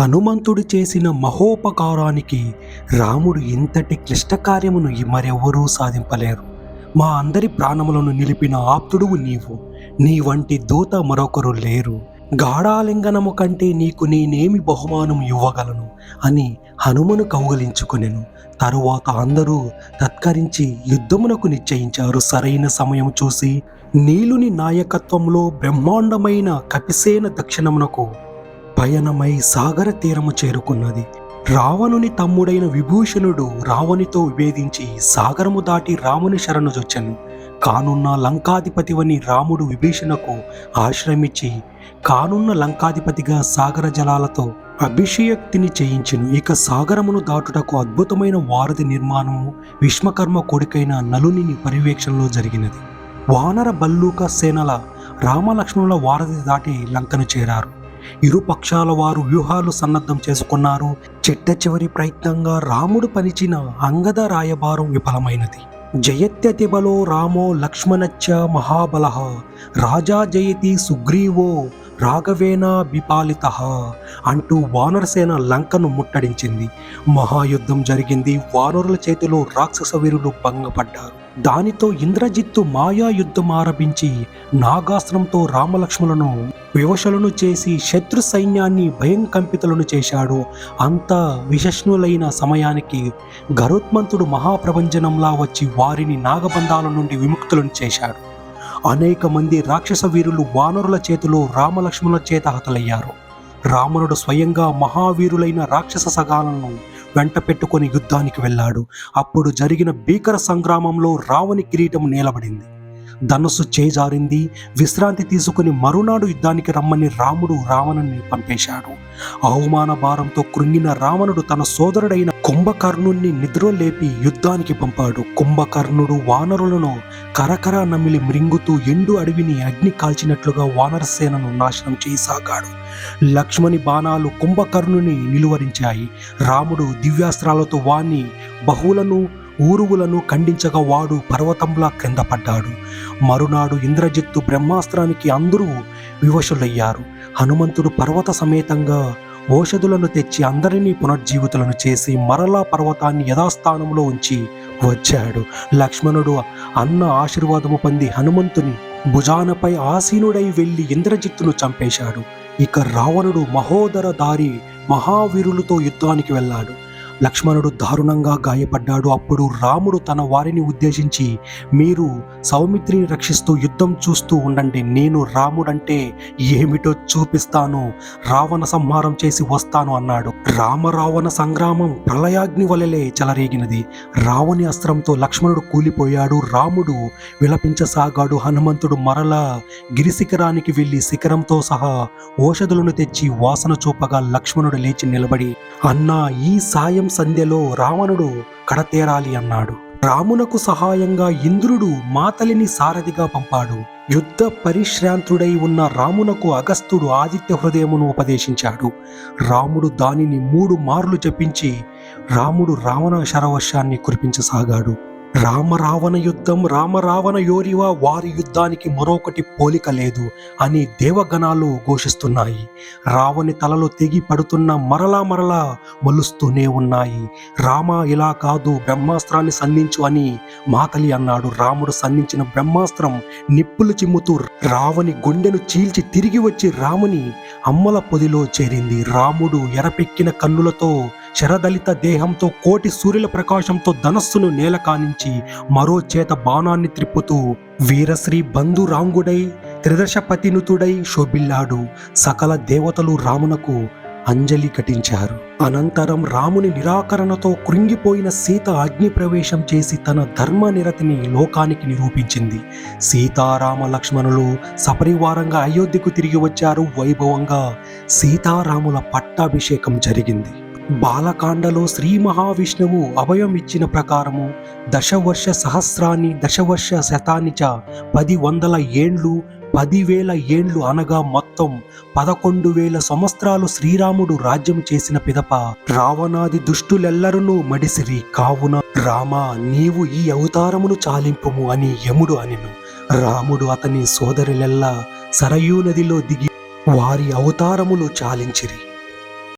హనుమంతుడు చేసిన మహోపకారానికి రాముడు ఇంతటి క్లిష్ట కార్యమును మరెవ్వరూ సాధింపలేరు. మా అందరి ప్రాణములను నిలిపిన ఆప్తుడువు నీవు. నీ వంటి దూత మరొకరు లేరు. గాఢాలింగనము కంటే నీకు నేనేమి బహుమానం ఇవ్వగలను అని హనుమను కౌగలించుకునెను. తరువాత అందరూ తత్కరించి యుద్ధమునకు నిశ్చయించారు. సరైన సమయం చూసి నీలుని నాయకత్వంలో బ్రహ్మాండమైన కపిసేన దక్షిణమునకు పయనమై సాగర తీరము చేరుకున్నది. రావణుని తమ్ముడైన విభూషణుడు రావణితో విభేదించి సాగరము దాటి రాముని శరణుజొచ్చను కానున్న లంకాధిపతివని రాముడు విభీషణకు ఆశ్రమించి కానున్న లంకాధిపతిగా సాగర జలాలతో అభిషేక్తిని చేయించెను. ఇక సాగరమును దాటుటకు అద్భుతమైన వారధి నిర్మాణము విశ్వకర్మ కొడుకైన నలుని పర్యవేక్షణలో జరిగినది. వానర బల్లూక సేనల రామలక్ష్మణుల వారధి దాటి లంకను చేరారు. ఇరు పక్షాల వారు వ్యూహాలు సన్నద్ధం చేసుకున్నారు. చిట్ట చివరి ప్రయత్నంగా రాముడు పలిచిన అంగద రాయబారం విఫలమైనది. జయత్యతిబలో రామో లక్ష్మణచ్చ మహాబల. రాజా జయతి సుగ్రీవో రాఘవేనా బిపాలిత అంటూ వానరసేన లంకను ముట్టడించింది. మహాయుద్ధం జరిగింది. వానరుల చేతిలో రాక్షస వీరులు భంగపడ్డారు. దానితో ఇంద్రజిత్తు మాయా యుద్ధం ఆరంభించి నాగాస్త్రంతో రామలక్ష్మణులను వివశలను చేసి శత్రు సైన్యాన్ని భయంకంపితులను చేశాడు. అంత విశష్ణులైన సమయానికి గరుత్మంతుడు మహాప్రభంజనంలా వచ్చి వారిని నాగబంధాల నుండి విముక్తులను చేశాడు. అనేక మంది రాక్షస వీరులు వానరుల చేతిలో రామలక్ష్మణుల చేత హతలయ్యారు. రావణుడు స్వయంగా మహావీరులైన రాక్షస సగాలను వెంట పెట్టుకొని యుద్ధానికి వెళ్ళాడు. అప్పుడు జరిగిన భీకర సంగ్రామంలో రావణి కిరీటం నేలబడింది. ధనుస్సు చేజారింది. విశ్రాంతి తీసుకుని మరునాడు యుద్ధానికి రమ్మని రాముడు రావణుని పంపేశాడు. అవమాన భారంతో కృంగిన రావణుడు తన సోదరుడైన కుంభకర్ణుణ్ణి నిద్రలేపి యుద్ధానికి పంపాడు. కుంభకర్ణుడు వానరులను కరకర నమిలి మృంగుతూ ఎండు అడవిని అగ్ని కాల్చినట్లుగా వానరసేనను నాశనం చేయసాగాడు. లక్ష్మణి బాణాలు కుంభకర్ణుని నిలువరించాయి. రాముడు దివ్యాస్త్రాలతో వాణ్ణి బహువులను ఊరువులను ఖండించగా వాడు పర్వతంలా క్రింద పడ్డాడు. మరునాడు ఇంద్రజిత్తు బ్రహ్మాస్త్రానికి అందరూ వివశులయ్యారు. హనుమంతుడు పర్వత సమేతంగా ఓషధులను తెచ్చి అందరినీ పునర్జీవితులను చేసి మరలా పర్వతాన్ని యథాస్థానంలో ఉంచి వచ్చాడు. లక్ష్మణుడు అన్న ఆశీర్వాదము పొంది హనుమంతుని భుజానపై ఆసీనుడై వెళ్ళి ఇంద్రజిత్తును చంపేశాడు. ఇక రావణుడు మహోదర దారి మహావీరులతో యుద్ధానికి వెళ్ళాడు. లక్ష్మణుడు దారుణంగా గాయపడ్డాడు. అప్పుడు రాముడు తన వారిని ఉద్దేశించి మీరు సౌమిత్రిని రక్షిస్తూ యుద్ధం చూస్తూ ఉండండి. నేను రాముడంటే ఏమిటో చూపిస్తాను. రావణ సంహారం చేసి వస్తాను అన్నాడు. రామ రావణ సంగ్రామం ప్రళయాగ్ని వలలే చెలరేగినది. రావణి అస్త్రంతో లక్ష్మణుడు కూలిపోయాడు. రాముడు విలపించసాగాడు. హనుమంతుడు మరలా గిరిశిఖరానికి వెళ్ళి శిఖరంతో సహా ఓషధులను తెచ్చి వాసన చూపగా లక్ష్మణుడు లేచి నిలబడి అన్నా ఈ సాయం సంధ్యలో రావణుడు కడతేరాలి అన్నాడు. రామునకు సహాయంగా ఇంద్రుడు మాతలిని సారథిగా పంపాడు. యుద్ధ పరిశ్రాంతుడై ఉన్న రామునకు అగస్త్యుడు ఆదిత్య హృదయమును ఉపదేశించాడు. రాముడు దానిని మూడు మార్లు జపించి రాముడు రావణ శరవర్షాన్ని కురిపించసాగాడు. రామరావణ యుద్ధం రామరావణ యోరివా యోరివ వారి యుద్ధానికి మరొకటి పోలిక లేదు అని దేవగణాలు ఘోషిస్తున్నాయి. రావణి తలలు తెగి పడుతున్న మరలా మరలా మలుస్తూనే ఉన్నాయి. రామ ఇలా కాదు బ్రహ్మాస్త్రాన్ని సంధించు అని మాతలి అన్నాడు. రాముడు సంధించిన బ్రహ్మాస్త్రం నిప్పులు చిమ్ముతూ రావణి గుండెను చీల్చి తిరిగి వచ్చి రాముని అమ్మల పొదిలో చేరింది. రాముడు ఎరపెక్కిన కన్నులతో శరదలిత దేహంతో కోటి సూర్యుల ప్రకాశంతో ధనస్సును నేల కానించి మరో చేత బాణాన్ని త్రిప్పుతూ వీరశ్రీ బంధురాంగుడై త్రిదశపతినుతుడై శోభిల్లాడు. సకల దేవతలు రామునకు అంజలి ఘటించారు. అనంతరం రాముని నిరాకరణతో కృంగిపోయిన సీత అగ్ని ప్రవేశం చేసి తన ధర్మ నిరతిని లోకానికి నిరూపించింది. సీతారామ లక్ష్మణులు సపరివారంగా అయోధ్యకు తిరిగి వచ్చారు. వైభవంగా సీతారాముల పట్టాభిషేకం జరిగింది. బాలకాండలో శ్రీ మహావిష్ణువు అభయం ఇచ్చిన ప్రకారము దశవర్ష సహస్రాన్ని దశవర్ష శతాన్ని చ పది వందల ఏండ్లు పదివేల ఏండ్లు అనగా మొత్తం పదకొండు వేల సంవత్సరాలు శ్రీరాముడు రాజ్యం చేసిన పిదప. రావణాది దుష్టులెల్లరును మడిసిరి. కావున రామ నీవు ఈ అవతారమును చాలింపుము అని యముడు అనిను. రాముడు అతని సోదరులెల్లా సరయూ నదిలో దిగి వారి అవతారములు చాలించిరి.